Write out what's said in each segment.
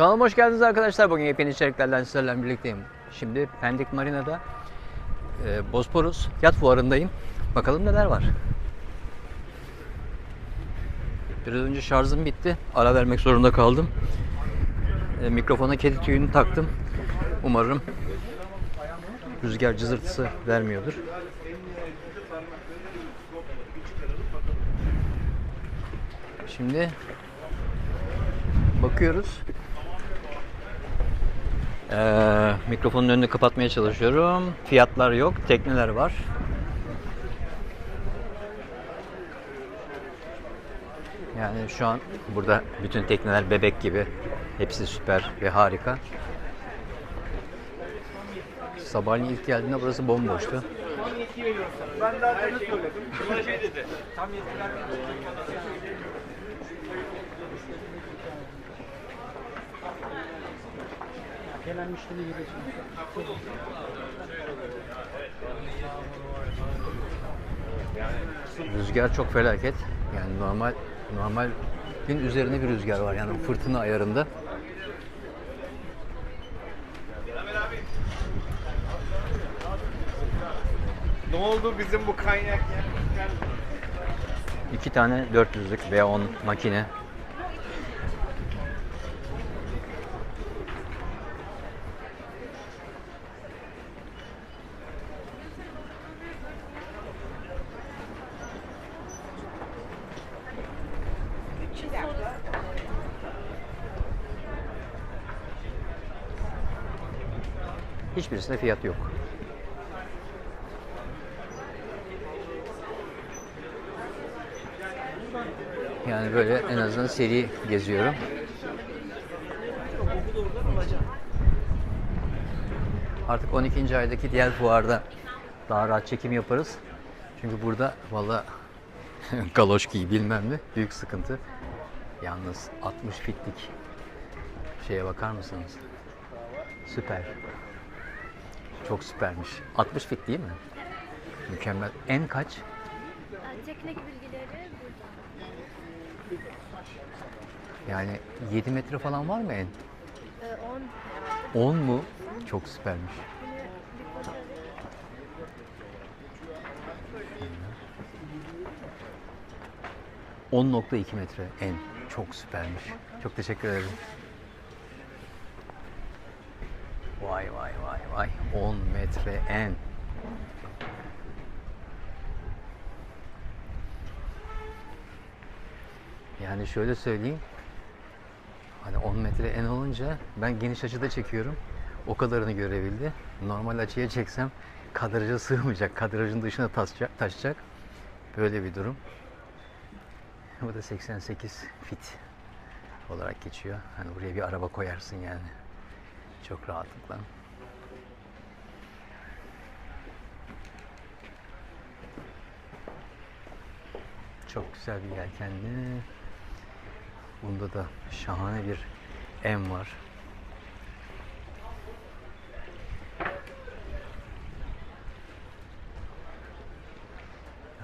Kanalıma hoş geldiniz arkadaşlar. Bugün yepyeni içeriklerden sizlerle birlikteyim. Şimdi Pendik Marina'da e, Bosporus yat fuarındayım. Bakalım neler var. Biraz önce şarjım bitti. Ara vermek zorunda kaldım. E, mikrofona kedi tüyünü taktım. Umarım rüzgar cızırtısı vermiyordur. Şimdi bakıyoruz. Ee, mikrofonun önünü kapatmaya çalışıyorum. Fiyatlar yok, tekneler var. Yani şu an burada bütün tekneler bebek gibi. Hepsi süper ve harika. Sabahleyin ilk geldiğinde burası bomboştu. Ben daha söyledim. Şey. Tam yetkiler Gelen müşteri gibi Rüzgar çok felaket. Yani normal normal gün üzerine bir rüzgar var. Yani fırtına ayarında. Ne oldu bizim bu kaynak? İki tane 400'lük V10 makine. Hiçbirisinde fiyat yok. Yani böyle en azından seri geziyorum. Artık 12. aydaki diğer fuarda daha rahat çekim yaparız. Çünkü burada valla galoş giy bilmem ne büyük sıkıntı. Yalnız 60 fitlik şeye bakar mısınız? Süper. Çok süpermiş. 60 fit değil mi? Mükemmel. En kaç? Teknik bilgileri burada. Yani 7 metre falan var mı en? Ee, 10 10 mu? Çok süpermiş. bir fotoğrafı. Hmm. 10.2 metre en. Çok süpermiş. Çok teşekkür ederim. Vay vay vay vay. 10 metre en. Yani şöyle söyleyeyim. Hani 10 metre en olunca ben geniş açıda çekiyorum. O kadarını görebildi. Normal açıya çeksem kadraja sığmayacak. Kadrajın dışına taşacak. taşacak. Böyle bir durum. Bu da 88 fit olarak geçiyor. Hani buraya bir araba koyarsın yani. Çok rahatlıkla. Çok güzel bir yelkenli. Bunda da şahane bir M var.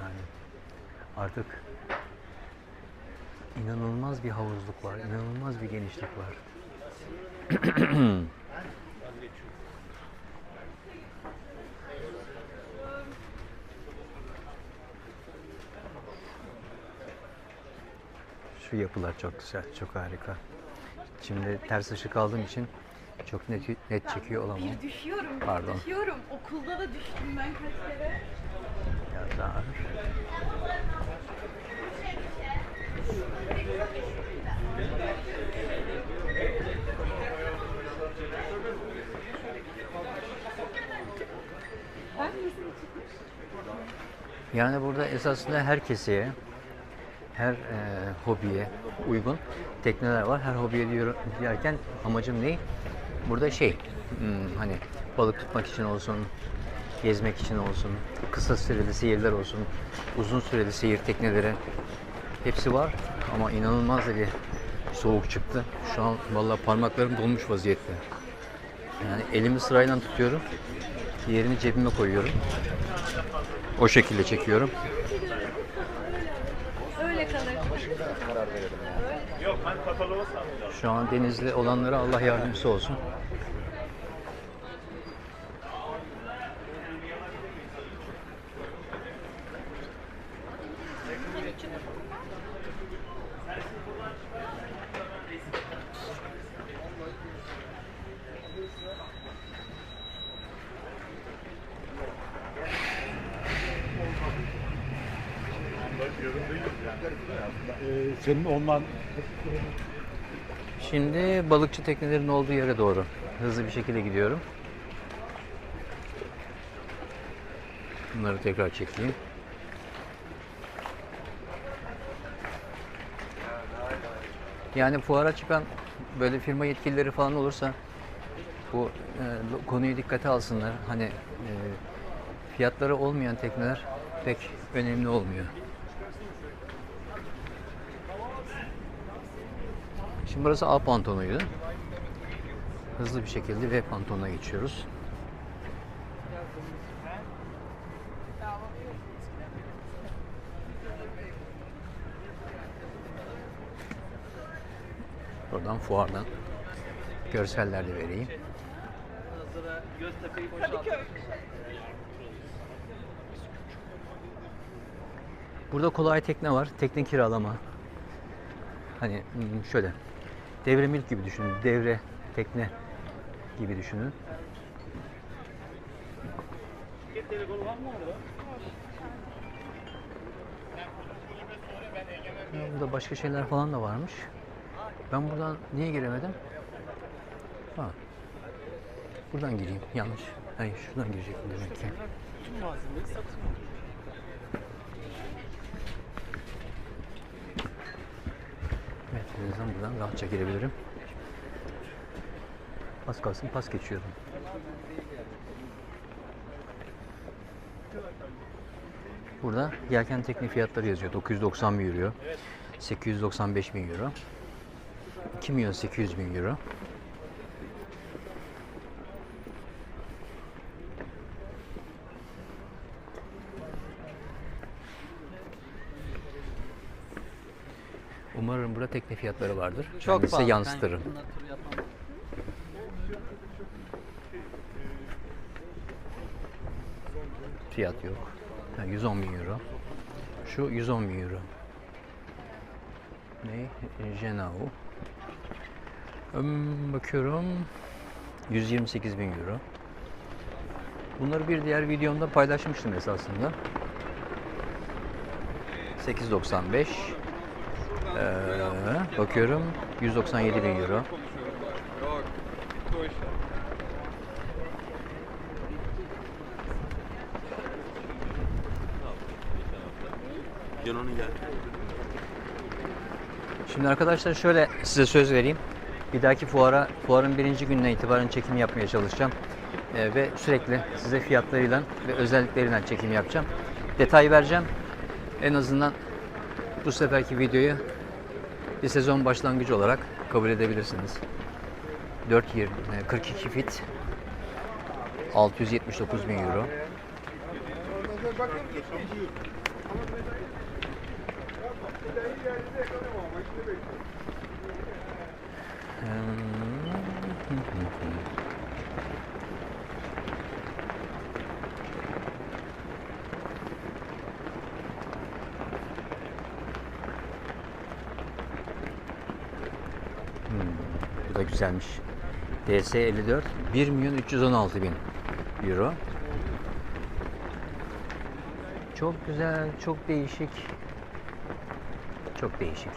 Yani artık inanılmaz bir havuzluk var, inanılmaz bir genişlik var. Şu yapılar çok güzel, çok harika. Şimdi ters ışık aldığım için çok net net çekiyor olamam. Bir düşüyorum, Pardon. düşüyorum. Okulda da düştüm ben kaç kere. Yazar. Yani burada esasında her keseye, her e, hobiye uygun tekneler var. Her hobiye diyor, derken amacım ne? Burada şey, hmm, hani balık tutmak için olsun, gezmek için olsun, kısa süreli seyirler olsun, uzun süreli seyir tekneleri hepsi var. Ama inanılmaz bir soğuk çıktı. Şu an vallahi parmaklarım donmuş vaziyette. Yani elimi sırayla tutuyorum. Diğerini cebime koyuyorum. O şekilde çekiyorum. Öyle kalır. Yok ben Şu an denizli olanlara Allah yardımcısı olsun. Ee, senin olman Şimdi balıkçı teknelerinin olduğu yere doğru hızlı bir şekilde gidiyorum. Bunları tekrar çekeyim. Yani fuara çıkan böyle firma yetkilileri falan olursa bu e, konuyu dikkate alsınlar. Hani e, fiyatları olmayan tekneler pek önemli olmuyor. Şimdi burası A pantonuydu. Hızlı bir şekilde V pantonuna geçiyoruz. Buradan fuardan görseller de vereyim. Burada kolay tekne var. Tekne kiralama. Hani hmm, şöyle. Devre milk gibi düşünün. Devre tekne gibi düşünün. Burada başka şeyler falan da varmış. Ben buradan niye giremedim? Ha. Buradan gireyim. Yanlış. Hayır şuradan girecektim demek ki. Evet, en azından buradan rahatça girebilirim. Az kalsın pas geçiyordum. Burada yelken tekne fiyatları yazıyor. 990 bin euro, 895 bin euro, 2 milyon 800 bin euro. Umarım burada tekne fiyatları vardır. Çok ben size yansıtırım. Ben. Fiyat yok. Ha, 110 bin euro. Şu 110 bin euro. Ne? Genau. Hmm, bakıyorum. 128 bin euro. Bunları bir diğer videomda paylaşmıştım esasında. 895. Ee, bakıyorum 197 bin euro. Şimdi arkadaşlar şöyle size söz vereyim. Bir dahaki fuara, fuarın birinci gününe itibaren çekim yapmaya çalışacağım. Ee, ve sürekli size fiyatlarıyla ve özellikleriyle çekim yapacağım. Detay vereceğim. En azından bu seferki videoyu bir sezon başlangıcı olarak kabul edebilirsiniz. 4 yer, e, 42 fit 679 bin euro. Hmm, da güzelmiş. DS 54 1 milyon 316 bin euro. Çok güzel, çok değişik. Çok değişik.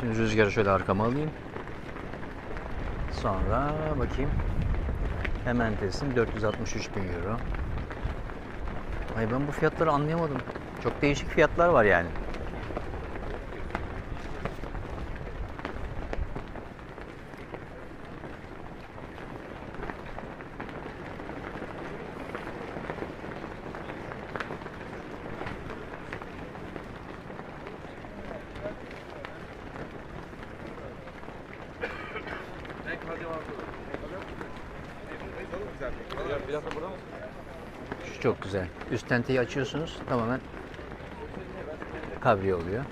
Şimdi rüzgarı şöyle arkama alayım. Sonra bakayım. Hemen teslim 463 bin euro. Ay ben bu fiyatları anlayamadım. Çok değişik fiyatlar var yani. Biraz da burada mı? Burası çok güzel. Üst tenteyi açıyorsunuz tamamen kabriyo oluyor.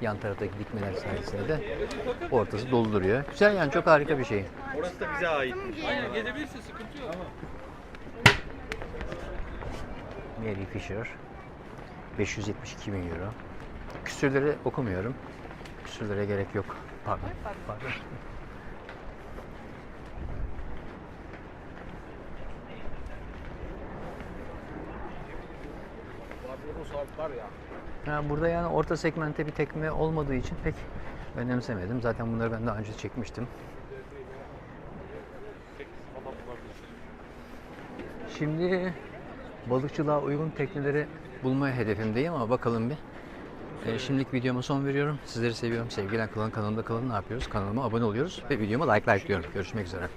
Yan taraftaki dikmeler sayesinde de ortası dolduruyor. Güzel yani çok harika bir şey. Orası da bize ait. Aynen gezebilirsin sıkıntı yok. Mary Fisher 572 bin euro. Küsürleri okumuyorum. Küsürlere gerek yok. Pardon. Pardon. Var ya. Ha, burada yani orta segmente bir tekme olmadığı için pek önemsemedim. Zaten bunları ben daha önce çekmiştim. Şimdi balıkçılığa uygun tekneleri bulmaya hedefimdeyim ama bakalım bir. Ee, şimdilik videoma son veriyorum. Sizleri seviyorum. Sevgiler kalın kanalımda kalın. Ne yapıyoruz? Kanalıma abone oluyoruz ve videoma like like diyorum. Görüşmek üzere.